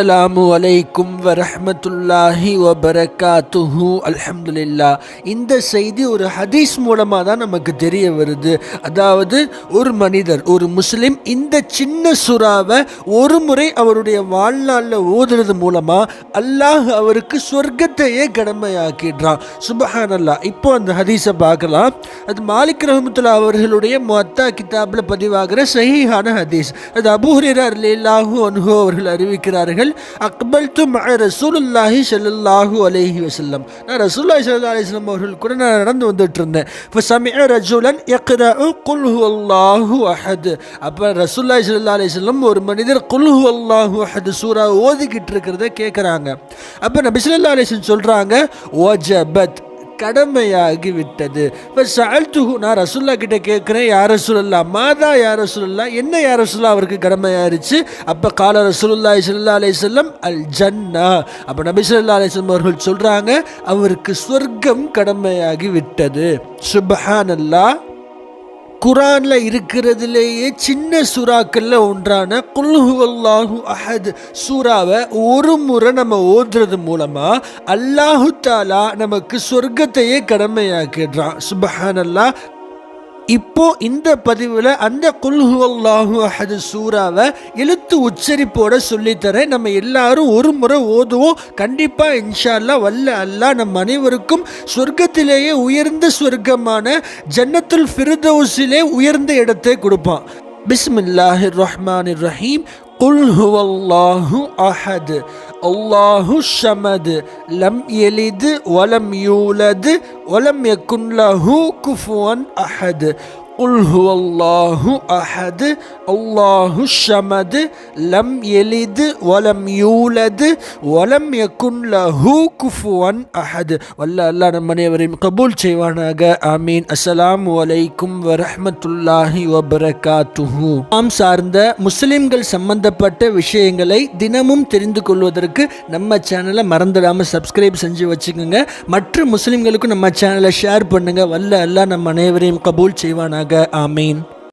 Alarm அலைக்கும் வரஹ்மத்துல்லாஹி வபரகாத்துஹு அல்ஹம்துலில்லா இந்த செய்தி ஒரு ஹதீஸ் மூலமாக தான் நமக்கு தெரிய வருது. அதாவது ஒரு மனிதர் ஒரு முஸ்லீம் இந்த சின்ன சுறாவை ஒரு முறை அவருடைய வாழ்நாளில் ஓதுறது மூலமாக அல்லாஹ் அவருக்கு சொர்க்கத்தையே கடமையாக்கிடுறான். சுபஹான் அல்லாஹ் இப்போ அந்த ஹதீஸை பார்க்கலாம். அது மாலிக் ரஹமத்துல்லா அவர்களுடைய மொத்தா கிதாபில் பதிவாகிற சஹிஹான ஹதீஸ். அது அபூஹிரர் அல்லாஹூ அன்ஹு அவர்கள் அறிவிக்கிறார்கள். அக்பல் து ரசூலுல்லாஹி ஸல்லல்லாஹு அலேஹி வசல்லம் நான் ரசூலுல்லாஹி சல்லா அலிஸ்லம் அவர்கள் கூட நான் நடந்து வந்துட்டு இருந்தேன் இப்போ சமய ரஜுலன் எக்ரா குல்ஹு அல்லாஹு அஹத். அப்போ ரசூலுல்லாஹி சல்லா அலிஸ்லம் ஒரு மனிதர் குல்ஹு அல்லாஹு அஹத் சூரா ஓதிக்கிட்டு இருக்கிறத கேட்குறாங்க அப்போ நபி அலிஸ்லம் சொல்கிறாங்க ஓஜபத் கடமையாகி விட்டது இப்போ சால்துஹு நான் ரசுல்லா கிட்ட கேட்குறேன் யார் ரசூல்லா மாதா யார் ரசூல்லா என்ன யார் ரசூல்லா அவருக்கு கடமையாயிருச்சு? அப்போ கால ரசூலுல்லா சல்லா அலி சொல்லம் அல் ஜன்னா அப்போ நபி சொல்லா அலிஸ்லம் அவர்கள் சொல்கிறாங்க அவருக்கு சொர்க்கம் கடமையாகி விட்டது சுபஹான் அல்லாஹ் குரானில் இருக்கிறதுலேயே சின்ன சுறாக்களில் ஒன்றான குல்ஹுவல்லாஹு அஹத் சூறாவை ஒரு முறை நம்ம ஓதுறது மூலமாக அல்லாஹு தாலா நமக்கு சொர்க்கத்தையே கடமையாக்கிடுறான். சுபஹான் அல்லாஹ் இப்போ இந்த பதிவில் அந்த குல்ஹுவல்லாஹு அஹது சூறாவை எழுத்து உச்சரிப்போட சொல்லித்தரேன். நம்ம எல்லாரும் ஒரு முறை ஓதுவோம். கண்டிப்பாக இன்ஷா அல்லா வல்ல அல்லாஹ் நம் அனைவருக்கும் சொர்க்கத்திலேயே உயர்ந்த சொர்க்கமான ஜன்னத்துல் ஃபிர்தௌஸிலே உயர்ந்த இடத்தை கொடுப்பான். பிஸ்மில்லாஹிர் ரஹ்மான் ரஹீம். قل هو الله أحد. الله الصمد لم يلد ولم يولد ولم يكن له كفوا أحد. உல்ஹு அல்லாஹு அஹது அல்லாஹு ஷமது லம் எலிது வலம் யூலது வலம் யக்குன் லஹு குஃபுவன் அஹது வல்ல அல்லாஹ் நம் அனைவரையும் கபூல் செய்வானாக ஆமீன் அஸ்ஸலாம் வலைக்கும் வரஹமத்துல்லாஹி வபரகாத்துஹு நாம் சார்ந்த முஸ்லிம்கள் சம்பந்தப்பட்ட விஷயங்களை தினமும் தெரிந்து கொள்வதற்கு நம்ம சேனலை மறந்துடாமல் சப்ஸ்கிரைப் செஞ்சு வச்சுக்கோங்க மற்ற முஸ்லிம்களுக்கும் நம்ம சேனலை ஷேர் பண்ணுங்கள் வல்ல எல்லாம் நம்ம அனைவரையும் கபூல் செய்வானாக ஆமீன்